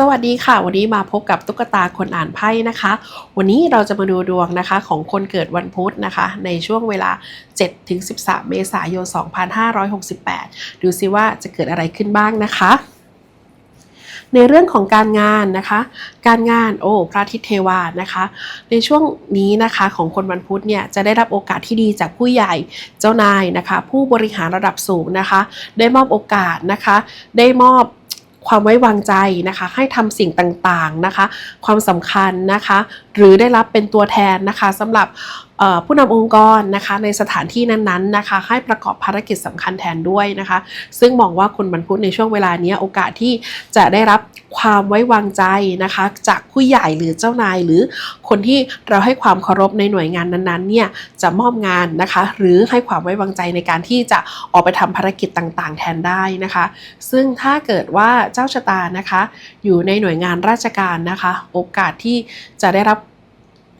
สวัสดีค่ะ วันนี้มาพบกับตุ๊กตาคนอ่านไพ่นะคะ วันนี้เราจะมาดูดวงนะคะของคนเกิดวันพุธนะคะ ในช่วงเวลา 7-13 เมษายน 2568 ดูซิว่าจะเกิดอะไรขึ้นบ้างนะคะ ในเรื่องของการงานนะคะ การงานโอ้พระทิตเทวานะคะ ในช่วงนี้นะคะของคนวันพุธเนี่ยจะได้รับโอกาสที่ดีจากผู้ใหญ่เจ้านายนะคะ ผู้บริหารระดับสูงนะคะ ได้มอบโอกาสนะคะ ได้มอบ ความไว้วางใจนะคะ ให้ทำสิ่งต่างๆนะคะ ความสำคัญนะคะ หรือได้รับเป็นตัวแทนนะคะสำหรับ ผู้นำองค์กรนะคะในสถานที่นั้นๆนะคะ ให้ประกอบภารกิจสำคัญแทนด้วยนะคะ ซึ่งมองว่าคนบรรพุธในช่วงเวลานี้โอกาสที่จะได้รับความไว้วางใจนะคะ จากผู้ใหญ่หรือเจ้านายหรือคนที่เราให้ความเคารพในหน่วยงานนั้นๆเนี่ยจะมอบงานนะคะ หรือให้ความไว้วางใจในการที่จะออกไปทำภารกิจต่างๆ แทนได้นะคะ ซึ่งถ้าเกิดว่าเจ้าชะตานะคะ อยู่ในหน่วยงานราชการนะคะ โอกาสที่จะได้รับ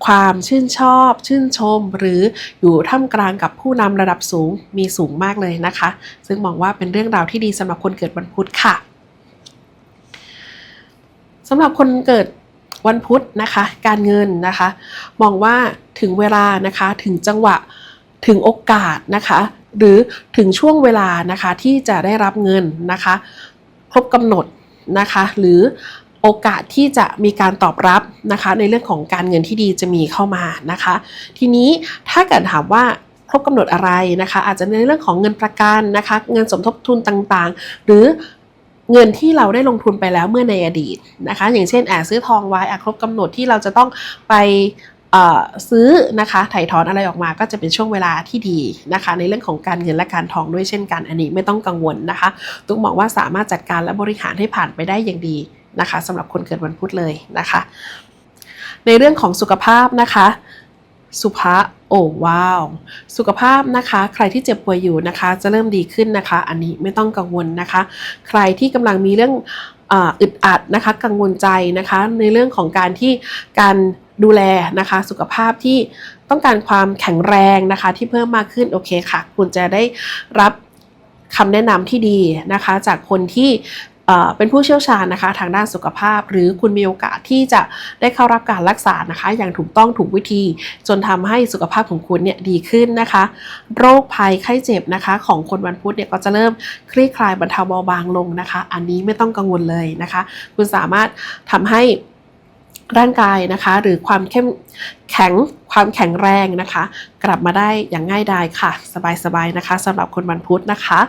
ความชื่นชอบ ชื่นชม หรืออยู่ท่ามกลางกับผู้นำระดับสูงมีสูงมากเลยนะคะ ซึ่งมองว่าเป็นเรื่องราวที่ดีสำหรับคนเกิดวันพุธค่ะสำหรับคนเกิดวันพุธนะคะ การเงินนะคะ มองว่าถึงเวลานะคะถึงจังหวะถึงโอกาสนะคะ หรือถึงช่วงเวลานะคะที่จะได้รับเงินนะคะ ครบกำหนดนะคะ หรือ โอกาสที่จะมีการตอบรับนะคะ ในเรื่องของการเงินที่ดีจะมีเข้ามานะคะ ทีนี้ถ้าเกิดถามว่าครบกำหนดอะไรนะคะ อาจจะในเรื่องของเงินประกันนะคะ เงินสมทบทุนต่างๆ หรือเงินที่เราได้ลงทุนไปแล้วเมื่อในอดีตนะคะ อย่างเช่นแอบซื้อทองไว้อะครบกำหนดที่เราจะต้องไปซื้อนะคะถ่ายถอนอะไรออกมาก็จะเป็นช่วงเวลาที่ดีนะคะ ในเรื่องของการเงินและการทองด้วยเช่นกันอันนี้ไม่ต้องกังวลนะคะ ตุ๊กบอกว่าสามารถจัดการและบริหารให้ผ่านไปได้อย่างดี นะคะสำหรับคนเกิดวันพุธเลยนะคะ ในเรื่องของสุขภาพนะคะสุภาโอ้ว้าว สุขภาพนะคะ ใครที่เจ็บป่วยอยู่นะคะ จะเริ่มดีขึ้นนะคะ อันนี้ไม่ต้องกังวลนะคะ ใครที่กำลังมีเรื่องอ,อึดอัดนะคะ กังวลใจนะคะ ในเรื่องของการที่การดูแลนะคะ สุขภาพที่ต้องการความแข็งแรงนะคะ ที่เพิ่มมากขึ้นโอเคค่ะ คุณจะได้รับคำแนะนำที่ดีนะคะ จากคนที่ เป็นผู้เชี่ยวชาญนะคะทางด้านสุขภาพ หรือคุณมีโอกาสที่จะได้เข้ารับการรักษานะคะ อย่างถูกต้องถูกวิธี จนทำให้สุขภาพของคุณเนี่ยดีขึ้นนะคะ โรคภัยไข้เจ็บนะคะ ของคนวันพุธเนี่ยก็จะเริ่มคลี่คลายบรรเทาเบาบางลงนะคะ อันนี้ไม่ต้องกังวลเลยนะคะ คุณสามารถทำให้ร่างกายนะคะ หรือความเข้มแข็งความแข็งแรงนะคะ กลับมาได้อย่างง่ายดายค่ะ สบายๆนะคะสำหรับคนวันพุธนะคะ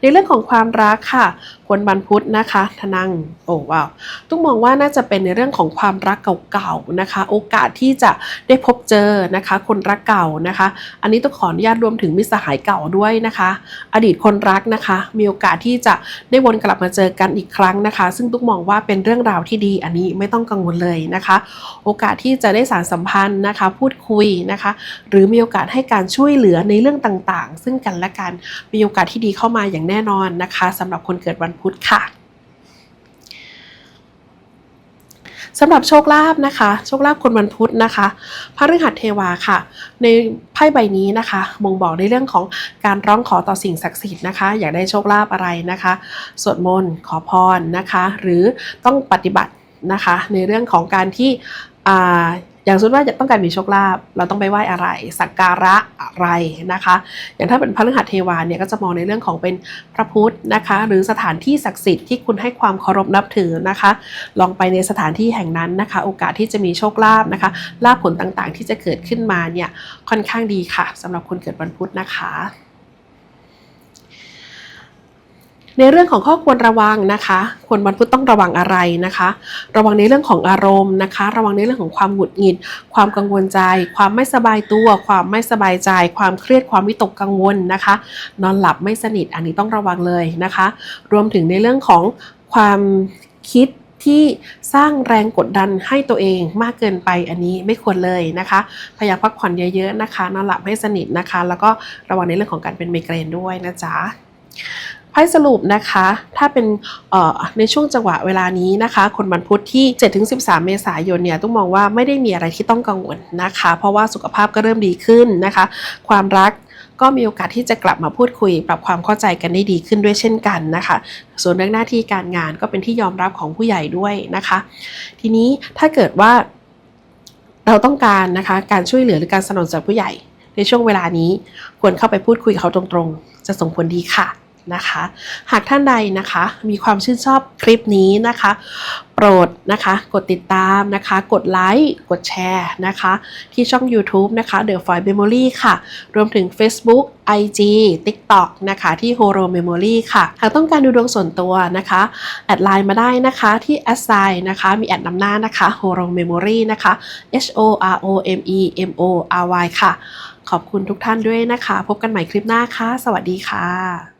ในเรื่องของความรักค่ะ คนวันพุธนะคะทนังโอ้ว้าวต้องมองว่าน่าจะเป็นในเรื่องของความรักเก่าๆนะคะ โอกาสที่จะได้พบเจอนะคะ คนรักเก่านะคะ อันนี้ต้องขออนุญาตรวมถึงมิตรสหายเก่าด้วยนะคะ อดีตคนรักนะคะ มีโอกาสที่จะได้วนกลับมาเจอกันอีกครั้งนะคะ ซึ่งตุ๊กมองว่าเป็นเรื่องราวที่ดี อันนี้ไม่ต้องกังวลเลยนะคะ โอกาสที่จะได้สารสัมพันธ์นะคะ พูดคุยนะคะ หรือมีโอกาสให้การช่วยเหลือในเรื่องต่างๆ ซึ่งกันและกันมีโอกาสที่ดีเข้ามาอย่างแน่นอนนะคะสำหรับคนเกิดวันพุธค่ะสำหรับโชคลาภนะคะ โชคลาภคนวันพุธนะคะพระฤหัสเทวาค่ะ ในไพ่ใบนี้นะคะบ่งบอกในเรื่องของการร้องขอต่อสิ่งศักดิ์สิทธิ์นะคะ อยากได้โชคลาภอะไรนะคะสวดมนต์ขอพรนะคะ หรือต้องปฏิบัตินะคะ ในเรื่องของการที่ อย่างสมมติว่าจะต้องการมีโชคลาภเราต้องไปไหว้อะไรสักการะอะไรนะคะ อย่างถ้าเป็นพระฤหัสเทวาเนี่ยก็จะมองในเรื่องของเป็นพระพุทธนะคะ หรือสถานที่ศักดิ์สิทธิ์ที่คุณให้ความเคารพนับถือนะคะ ลองไปในสถานที่แห่งนั้นนะคะ โอกาสที่จะมีโชคลาภนะคะลาภผลต่างๆ ที่จะเกิดขึ้นมาเนี่ยค่อนข้างดีค่ะสำหรับคนเกิดวันพุธนะคะ ในเรื่องของข้อควรระวังนะคะคนวันพุธต้องระวังอะไรนะคะ ระวังในเรื่องของอารมณ์นะคะ ระวังในเรื่องของความหงุดหงิด ความกังวลใจ ความไม่สบายตัว ความไม่สบายใจ ความเครียดความวิตกกังวลนะคะ นอนหลับไม่สนิทอันนี้ต้องระวังเลยนะคะ รวมถึงในเรื่องของความคิดที่สร้างแรงกดดันให้ตัวเองมากเกินไปอันนี้ไม่ควรเลยนะคะ พยายามพักผ่อนเยอะๆนะคะ นอนหลับให้สนิทนะคะ แล้วก็ระวังในเรื่องของการเป็นไมเกรนด้วยนะจ๊ะ พ่สรุปนะคะ ถ้าเป็นในช่วงจังหวะเวลานี้นะคะ คนวันพุธที่ 7-13 เมษายนเนี่ยต้องมองว่าไม่ได้มีอะไรที่ต้องกังวลนะคะ เพราะว่าสุขภาพก็เริ่มดีขึ้นนะคะ ความรักก็มีโอกาสที่จะกลับมาพูดคุย ปรับความเข้าใจกันได้ดีขึ้นด้วยเช่นกันนะคะ ส่วนเรื่องหน้าที่การงานก็เป็นที่ยอมรับของผู้ใหญ่ด้วยนะคะ ทีนี้ถ้าเกิดว่าเราต้องการนะคะการช่วยเหลือหรือการสนับสนุนจากผู้ใหญ่ ในช่วงเวลานี้ควรเข้าไปพูดคุยกับเขาตรงๆ จะส่งผลดีค่ะ นะคะ หากท่านใดนะคะมีความชื่นชอบคลิปนี้นะคะ โปรดนะคะกดติดตามนะคะ กดไลค์กดแชร์นะคะ ที่ช่อง YouTube นะคะ The f o i Memory ค่ะ รวมถึง Facebook IG TikTok นะคะที่ Horo Memory ค่ะ หากต้องการดูดวงส่วนตัวนะคะ แอดไลน์มาได้นะคะที่ a s i นะคะ มีแอดนำหน้านะคะ Horo Memory นะคะ H O R O M E M O R Y ค่ะ ขอบคุณทุกท่านด้วยนะคะ พบกันใหม่คลิปหน้าค่ะ สวัสดีค่ะ